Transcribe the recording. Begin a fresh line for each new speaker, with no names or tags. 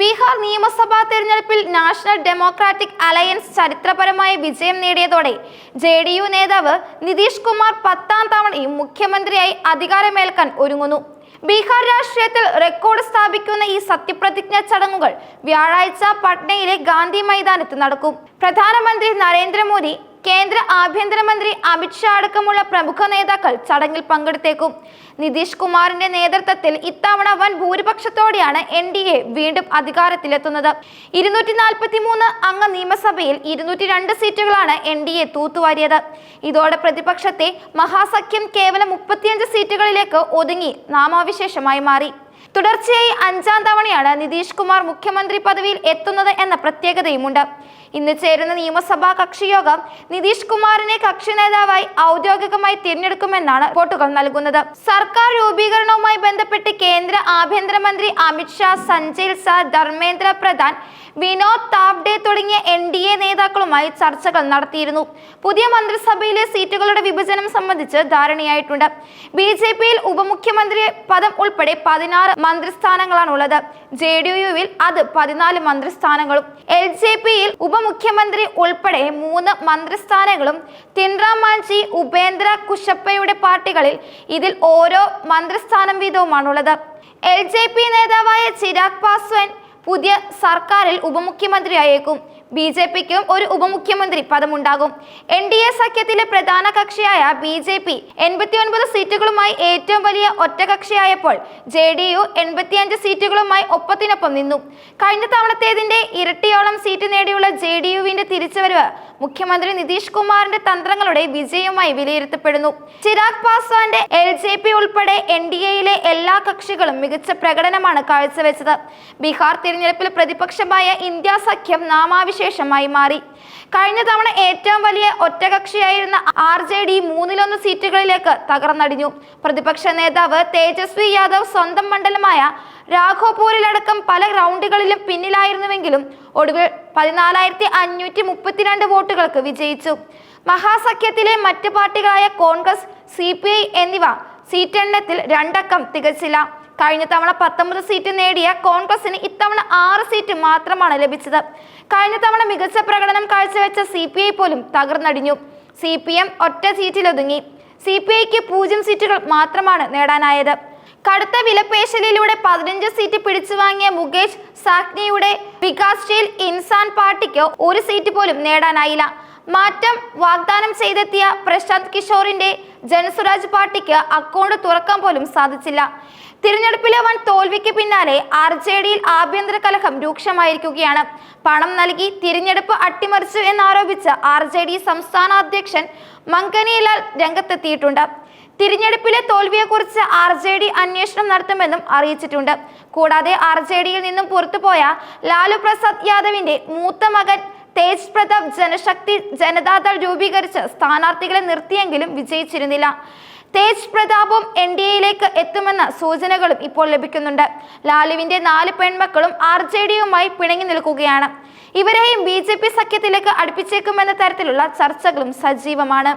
ബീഹാർ നിയമസഭാ തെരഞ്ഞെടുപ്പിൽ national democratic alliance ചരിത്രപരമായ വിജയം നേടിയതോടെ ജെ ഡി യു നേതാവ് നിതീഷ് കുമാർ പത്താം തവണയും മുഖ്യമന്ത്രിയായി അധികാരമേൽക്കാൻ ഒരുങ്ങുന്നു. ബീഹാർ രാഷ്ട്രീയത്തിൽ റെക്കോർഡ് സ്ഥാപിക്കുന്ന ഈ സത്യപ്രതിജ്ഞ ചടങ്ങുകൾ വ്യാഴാഴ്ച പട്നയിലെ ഗാന്ധി മൈതാനത്ത് നടക്കും. പ്രധാനമന്ത്രി നരേന്ദ്രമോദി കേന്ദ്ര ആഭ്യന്തരമന്ത്രി അമിത്ഷാ അടക്കമുള്ള പ്രമുഖ നേതാക്കൾ ചടങ്ങിൽ പങ്കെടുത്തേക്കും. നിതീഷ് കുമാറിന്റെ നേതൃത്വത്തിൽ ഇത്തവണ വൻ ഭൂരിപക്ഷത്തോടെയാണ് എൻ ഡി എ വീണ്ടും അധികാരത്തിലെത്തുന്നത്. ഇരുന്നൂറ്റി നാൽപ്പത്തി മൂന്ന് അംഗ നിയമസഭയിൽ ഇരുന്നൂറ്റി രണ്ട് സീറ്റുകളാണ് എൻ ഡി എ തൂത്തുവാരിയത്. ഇതോടെ പ്രതിപക്ഷത്തെ മഹാസഖ്യം കേവലം മുപ്പത്തിയഞ്ച് സീറ്റുകളിലേക്ക് ഒതുങ്ങി നാമാവിശേഷമായി മാറി. തുടർച്ചയായി അഞ്ചാം തവണയാണ് നിതീഷ് കുമാർ മുഖ്യമന്ത്രി പദവിയിൽ എത്തുന്നത് എന്ന പ്രത്യേകതയുമുണ്ട്. ഇന്ന് ചേരുന്ന നിയമസഭാ കക്ഷിയോഗം നിതീഷ് കുമാറിനെ കക്ഷി നേതാവായി ഔദ്യോഗികമായി തിരഞ്ഞെടുക്കുമെന്നാണ് റിപ്പോർട്ടുകൾ നൽകുന്നത്. സർക്കാർ രൂപീകരണവുമായി ബന്ധപ്പെട്ട് കേന്ദ്ര ആഭ്യന്തരമന്ത്രി അമിത്ഷാ സഞ്ജയ് സാർ ധർമ്മേന്ദ്ര പ്രധാൻ വിനോദ് താബ്ഡെ തുടങ്ങിയ എൻ ഡി എ നേതാക്കളുമായി ചർച്ചകൾ നടത്തിയിരുന്നു. പുതിയ മന്ത്രിസഭയിലെ സീറ്റുകളുടെ വിഭജനം സംബന്ധിച്ച് ധാരണയായിട്ടുണ്ട്. ബി ജെ പിയിൽ ഉപമുഖ്യമന്ത്രി പദം ഉൾപ്പെടെ പതിനാറ് മന്ത്രിസ്ഥാനങ്ങളാണുള്ളത്. ജെ ഡി യുവിൽ അത് പതിനാല് മന്ത്രിസ്ഥാനങ്ങളും. എൽ ജെ പിയിൽ ഉപമുഖ്യമന്ത്രി ഉൾപ്പെടെ മൂന്ന് മന്ത്രിസ്ഥാനങ്ങളും. തിൻറാം മാഞ്ചി ഉപേന്ദ്ര കുശപ്പയുടെ പാർട്ടികളിൽ ഇതിൽ ഓരോ മന്ത്രിസ്ഥാനം വീതവുമാണുള്ളത്. എൽ ജെ പി നേതാവായ ചിരാഗ് പാസ്വാൻ പുതിയ സർക്കാരിൽ ഉപമുഖ്യമന്ത്രിയായേക്കും. ബി ജെ പിക്കും ഒരു ഉപമുഖ്യമന്ത്രി പദമുണ്ടാകും. എൻ ഡി എ സഖ്യത്തിലെ പ്രധാന കക്ഷിയായ ബി ജെ പി എൺപത്തിയൊൻപത് സീറ്റുകളുമായി ഏറ്റവും വലിയ ഒറ്റകക്ഷിയായപ്പോൾ ജെ ഡി യു എൺപത്തിയഞ്ച് സീറ്റുകളുമായി ഒപ്പത്തിനൊപ്പം നിന്നു. കഴിഞ്ഞ തവണത്തേതിന്റെ ഇരട്ടിയോളം സീറ്റ് നേടിയുള്ള ജെ ഡി യുവിന്റെ തിരിച്ചുവരവ് മുഖ്യമന്ത്രി നിതീഷ് കുമാറിന്റെ തന്ത്രങ്ങളുടെ വിജയമായി വിലയിരുത്തപ്പെടുന്നു. ചിരാഗ് പാസ്വാന്റെ എൽ ജെ പി ഉൾപ്പെടെ എൻ ഡി എയിലെ എല്ലാ കക്ഷികളും മികച്ച പ്രകടനമാണ് കാഴ്ചവെച്ചത്. ബീഹാർ തിരഞ്ഞെടുപ്പിൽ പ്രതിപക്ഷമായ ഇന്ത്യ സഖ്യം നാമാവിശേഷമായി മാറി. കഴിഞ്ഞ തവണ ഏറ്റവും വലിയ ഒറ്റകക്ഷിയായിരുന്ന ആർ ജെ ഡി മൂന്നിലൊന്ന് സീറ്റുകളിലേക്ക് തകർന്നടിഞ്ഞു. പ്രതിപക്ഷ നേതാവ് തേജസ്വി യാദവ് സ്വന്തം മണ്ഡലമായ രാഘോപൂരിലടക്കം പല റൗണ്ടുകളിലും പിന്നിലായിരുന്നുവെങ്കിലും ഒടുവിൽ പതിനാലായിരത്തി അഞ്ഞൂറ്റി മുപ്പത്തിരണ്ട് വോട്ടുകൾക്ക് വിജയിച്ചു. മഹാസഖ്യത്തിലെ മറ്റ് പാർട്ടികളായ കോൺഗ്രസ് സി പി ഐ എന്നിവ സീറ്റെണ്ണത്തിൽ രണ്ടക്കം തികച്ചില്ല. കഴിഞ്ഞ തവണ പത്തൊമ്പത് സീറ്റ് നേടിയ കോൺഗ്രസിന് ഇത്തവണ ആറ് സീറ്റ് മാത്രമാണ് ലഭിച്ചത്. കഴിഞ്ഞ തവണ മികച്ച പ്രകടനം കാഴ്ചവെച്ച സി പി ഐ പോലും തകർന്നടിഞ്ഞു. സി പി എം ഒറ്റ സീറ്റിലൊതുങ്ങി. സി പി ഐക്ക് പൂജ്യം സീറ്റുകൾ മാത്രമാണ് നേടാനായത്. കടുത്ത വിലപേശലിലൂടെ പതിനഞ്ച് സീറ്റ് പിടിച്ചു വാങ്ങിയ മുകേഷ് സാക്നിയുടെ വികാസ്ശീൽ ഇൻസാൻ പാർട്ടിക്ക് ഒരു സീറ്റ് പോലും നേടാനായില്ല. മാറ്റം വാഗ്ദാനം ചെയ്തെത്തിയ പ്രശാന്ത് കിഷോറിന്റെ ജനസ്വരാജ് പാർട്ടിക്ക് അക്കൗണ്ട് തുറക്കാൻ പോലും സാധിച്ചില്ല. തിരഞ്ഞെടുപ്പിലെ വൻ തോൽവിക്ക് പിന്നാലെ ആർ ജെ ഡിയിൽ ആഭ്യന്തര കലഹം രൂക്ഷമായിരിക്കുകയാണ്. പണം നൽകി തിരഞ്ഞെടുപ്പ് അട്ടിമറിച്ചു എന്നാരോപിച്ച് ആർ ജെ ഡി സംസ്ഥാന അധ്യക്ഷൻ മങ്കനിലാൽ രംഗത്തെത്തിയിട്ടുണ്ട്. തിരഞ്ഞെടുപ്പിലെ തോൽവിയെക്കുറിച്ച് ആർ ജെ ഡി അന്വേഷണം നടത്തുമെന്നും അറിയിച്ചിട്ടുണ്ട്. കൂടാതെ ആർ ജെ ഡിയിൽ നിന്നും പുറത്തുപോയ ലാലു പ്രസാദ് യാദവിന്റെ മൂത്ത മകൻ തേജ് പ്രതാപ് ജനശക്തി ജനതാദൾ രൂപീകരിച്ച് സ്ഥാനാർത്ഥികളെ നിർത്തിയെങ്കിലും വിജയിച്ചിരുന്നില്ല. തേജ് പ്രതാപും എൻ ഡി എയിലേക്ക് എത്തുമെന്ന സൂചനകളും ഇപ്പോൾ ലഭിക്കുന്നുണ്ട്. ലാലുവിന്റെ നാല് പെൺമക്കളും ആർ ജെ ഡിയുമായി പിണങ്ങി നിൽക്കുകയാണ്. ഇവരെയും ബി ജെ പി സഖ്യത്തിലേക്ക് അടുപ്പിച്ചേക്കുമെന്ന തരത്തിലുള്ള ചർച്ചകളും സജീവമാണ്.